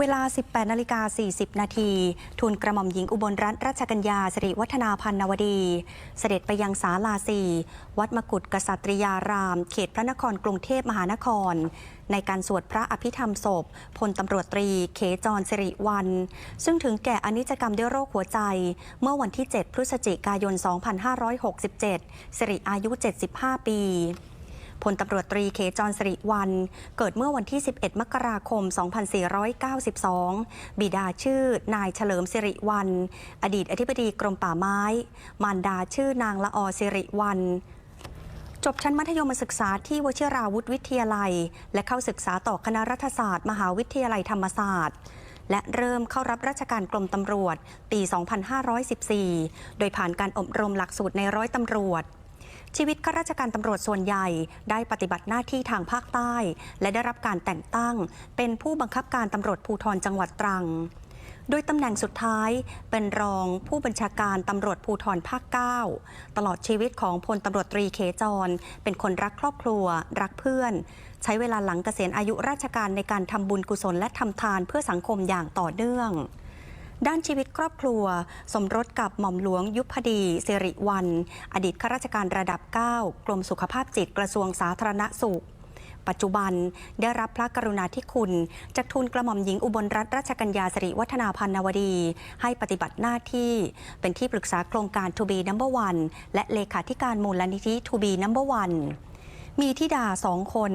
เวลา 18 นาฬิกา 40 นาทีทูลกระหม่อมหญิงอุบลรัตนราชกัญญาสิริวัฒนาพันนวดี เสด็จไปยังศาลาสีวัดมกุฏกษัตริยาราม เขตพระนครกรุงเทพมหานคร ในการสวดพระอภิธรรมศพ พลตำรวจตรีเขจรสิริวัน ซึ่งถึงแก่อนิจกรรมด้วยโรคหัวใจ เมื่อวันที่ 7 พฤศจิกายน 2567 สิริอายุ 75 ปี พลตำรวจตรีเขจรสิริวัน เกิดเมื่อวันที่ 11 มกราคม 2492 บิดาชื่อนายเฉลิมสิริวัน อดีตอธิบดีกรมป่าไม้ มารดาชื่อนางละออสิริวันจบชั้นมัธยมศึกษาที่วชิราวุธวิทยาลัย และเข้าศึกษาต่อคณะรัฐศาสตร์ มหาวิทยาลัยธรรมศาสตร์ และเริ่มเข้ารับราชการกรมตำรวจ ปี 2514 โดยผ่านการอบรมหลักสูตรในร้อยตำรวจ ชีวิตข้าราชการตำรวจส่วนใหญ่ได้ปฏิบัติหน้าที่ทางภาคใต้ และได้รับการแต่งตั้ง เป็นผู้บังคับการตำรวจภูธรจังหวัดตรัง โดยตำแหน่งสุดท้ายเป็นรองผู้บัญชาการตำรวจภูธรภาค 9 ตลอดชีวิตของพลตำรวจตรีเขจร เป็นคนรักครอบครัว รักเพื่อน ใช้เวลาหลังเกษียณอายุราชการในการทำบุญกุศลและทำทานเพื่อสังคมอย่างต่อเนื่อง ด้านชีวิตครอบครัว สมรสกับหม่อมหลวงยุพดีสิริวัน อดีตข้าราชการระดับ 9 กรมสุขภาพจิตกระทรวงสาธารณสุข ปัจจุบันได้รับพระกรุณาธิคุณ จากทูลกระหม่อมหญิงอุบลรัตนราชกัญญาสิริวัฒนาพันนวดี ให้ปฏิบัติหน้าที่ เป็นที่ปรึกษาโครงการ To be number one และเลขาธิการมูลนิธิ To be number one มีธิดาสองคน